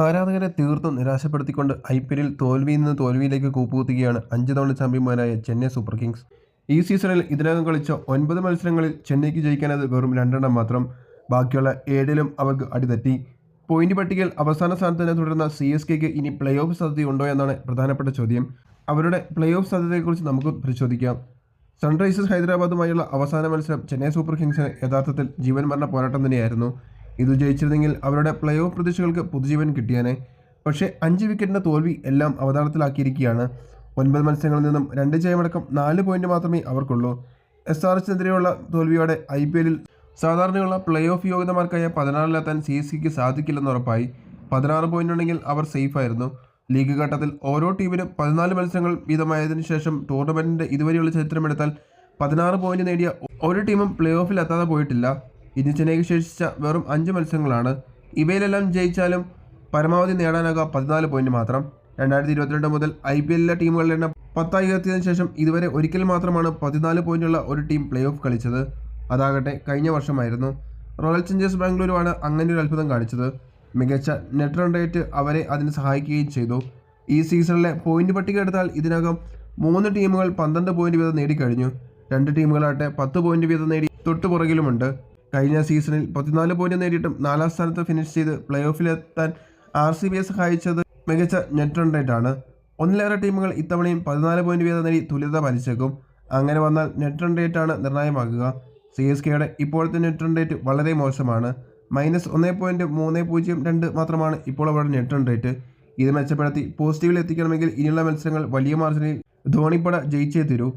ആരാധകരെ തീർത്തും നിരാശപ്പെടുത്തിക്കൊണ്ട് I P എല്ലിൽ തോൽവിയിൽ നിന്ന് തോൽവിയിലേക്ക് കൂപ്പുകുത്തുകയാണ് അഞ്ച് തവണ ചാമ്പ്യന്മാരായ ചെന്നൈ സൂപ്പർ കിങ്സ്. ഈ സീസണിൽ ഇതിനകം കളിച്ച ഒൻപത് മത്സരങ്ങളിൽ ചെന്നൈക്ക് ജയിക്കാനത് വെറും രണ്ടെണ്ണം മാത്രം. ബാക്കിയുള്ള ഏഴിലും അവർക്ക് അടിതെറ്റി. പോയിന്റ് പട്ടികയിൽ അവസാന സ്ഥാനത്തിനെ തുടർന്ന സി എസ് കെക്ക് ഇനി പ്ലേ ഓഫ് സാധ്യതയുണ്ടോ എന്നാണ് പ്രധാനപ്പെട്ട ചോദ്യം. അവരുടെ പ്ലേ ഓഫ് സാധ്യതയെക്കുറിച്ച് നമുക്ക് പരിശോധിക്കാം. സൺറൈസേഴ്സ് ഹൈദരാബാദുമായുള്ള അവസാന മത്സരം ചെന്നൈ സൂപ്പർ കിങ്സിന് യഥാർത്ഥത്തിൽ ജീവൻ മരണ പോരാട്ടം തന്നെയായിരുന്നു. ഇത് ജയിച്ചിരുന്നെങ്കിൽ അവരുടെ പ്ലേ ഓഫ് പ്രതീക്ഷകൾക്ക് പുതുജീവൻ കിട്ടിയാനെ. പക്ഷേ അഞ്ച് വിക്കറ്റിന്റെ തോൽവി എല്ലാം അവതാളത്തിലാക്കിയിരിക്കുകയാണ്. ഒൻപത് മത്സരങ്ങളിൽ നിന്നും രണ്ട് ജയമടക്കം നാല് പോയിന്റ് മാത്രമേ അവർക്കുള്ളൂ. എസ് ആർ എച്ചിനെതിരെയുള്ള തോൽവിയോടെ ഐ പി എല്ലിൽ സാധാരണയുള്ള പ്ലേ ഓഫ് യോഗ്യതമാർക്കായ പതിനാറിലെത്താൻ സി എസ് സിക്ക് സാധിക്കില്ലെന്ന് ഉറപ്പായി. പതിനാറ് പോയിന്റ് ഉണ്ടെങ്കിൽ അവർ സേഫ് ആയിരുന്നു. ലീഗ് ഘട്ടത്തിൽ ഓരോ ടീമിനും പതിനാല് മത്സരങ്ങൾ വീതമായതിനു ശേഷം ടൂർണമെന്റിന്റെ ഇതുവരെയുള്ള ചരിത്രമെടുത്താൽ പതിനാറ് പോയിന്റ് നേടിയ ഒരു ടീമും പ്ലേ ഓഫിൽ എത്താതെ പോയിട്ടില്ല. ഇനി ചെന്നൈക്ക് ശേഷിച്ച വെറും അഞ്ച് മത്സരങ്ങളാണ്. ഇവയിലെല്ലാം ജയിച്ചാലും പരമാവധി നേടാനാകുക പതിനാല് പോയിന്റ് മാത്രം. രണ്ടായിരത്തി ഇരുപത്തിരണ്ട് മുതൽ ഐ പി എല്ലിലെ ടീമുകളുടെ എണ്ണം പത്തായി ഉയർത്തിയതിനു ശേഷം ഇതുവരെ ഒരിക്കൽ മാത്രമാണ് പതിനാല് പോയിന്റുള്ള ഒരു ടീം പ്ലേ ഓഫ് കളിച്ചത്. അതാകട്ടെ കഴിഞ്ഞ വർഷമായിരുന്നു. റോയൽ ചലഞ്ചേഴ്സ് ബാംഗ്ലൂരുമാണ് അങ്ങനെ ഒരു അത്ഭുതം കാണിച്ചത്. മികച്ച നെറ്റ് റൺ റേറ്റ് അവരെ അതിന് സഹായിക്കുകയും ചെയ്തു. ഈ സീസണിലെ പോയിന്റ് പട്ടിക എടുത്താൽ ഇതിനകം മൂന്ന് ടീമുകൾ പന്ത്രണ്ട് പോയിന്റ് വീതം നേടിക്കഴിഞ്ഞു. രണ്ട് ടീമുകളാട്ടെ പത്ത് പോയിന്റ് വീതം നേടി തൊട്ടു പുറകിലുമുണ്ട് കഴിഞ്ഞ സീസണിൽ പതിനാല് പോയിന്റ് നേടിയിട്ടും നാലാം സ്ഥാനത്ത് ഫിനിഷ് ചെയ്ത് പ്ലേ ഓഫിലെത്താൻ ആർ സി ബിയെ സഹായിച്ചത് മികച്ച നെറ്റ് റൺ ആണ്. ഒന്നിലേറെ ടീമുകൾ ഇത്തവണയും പതിനാല് പോയിന്റ് വീതം നേടി തുല്യത പാലിച്ചേക്കും. അങ്ങനെ വന്നാൽ നെറ്റ് റൺ റേറ്റ് ആണ് നിർണായകമാകുക. സി എസ് കെയുടെ ഇപ്പോഴത്തെ നെറ്റ് റൺ റേറ്റ് വളരെ മോശമാണ്. മൈനസ് ഒന്ന് പോയിന്റ് മൂന്ന് പൂജ്യം രണ്ട് മാത്രമാണ് ഇപ്പോൾ അവരുടെ നെറ്റ് റൺ റേറ്റ് ഇത് മെച്ചപ്പെടുത്തി പോസിറ്റീവിൽ എത്തിക്കണമെങ്കിൽ ഇനിയുള്ള മത്സരങ്ങൾ വലിയ മാർജിനിൽ ധോണിപ്പട ജയിച്ചേ തീരൂ.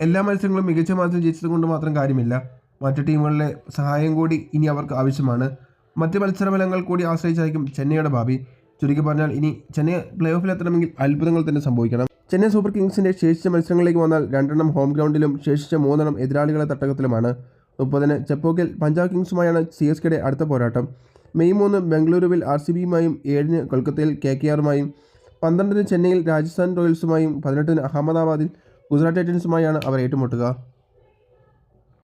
എല്ലാ മത്സരങ്ങളും മികച്ച മാർജിൻ ജയിച്ചത് കൊണ്ട് മാത്രം കാര്യമില്ല. മറ്റ് ടീമുകളിലെ സഹായം കൂടി ഇനി അവർക്ക് ആവശ്യമാണ്. മറ്റ് മത്സരഫലങ്ങൾ കൂടി ആശ്രയിച്ചായിരിക്കും ചെന്നൈയുടെ ഭാവി. ചുരുക്കി പറഞ്ഞാൽ ഇനി ചെന്നൈ പ്ലേ ഓഫിൽ എത്തണമെങ്കിൽ അത്ഭുതങ്ങൾ തന്നെ സംഭവിക്കണം. ചെന്നൈ സൂപ്പർ കിങ്സിന്റെ ശേഷിച്ച മത്സരങ്ങളിലേക്ക് വന്നാൽ രണ്ടെണ്ണം ഹോം ഗ്രൗണ്ടിലും ശേഷിച്ച മൂന്നെണ്ണം എതിരാളികളെ തട്ടകത്തിലുമാണ്. മുപ്പതിന് ചെപ്പോക്കിൽ പഞ്ചാബ് കിങ്സുമായാണ് സി എസ് കെയുടെ അടുത്ത പോരാട്ടം. മെയ് മൂന്ന് ബംഗളൂരുവിൽ ആർ സി ബിയുമായും ഏഴിന് കൊൽക്കത്തയിൽ കെ കെ ആറുമായും പന്ത്രണ്ടിന് ചെന്നൈയിൽ രാജസ്ഥാൻ റോയൽസുമായും പതിനെട്ടിന് അഹമ്മദാബാദിൽ ഗുജറാത്ത് ടൈറ്റൻസുമായാണ് അവർ ഏറ്റുമുട്ടുക.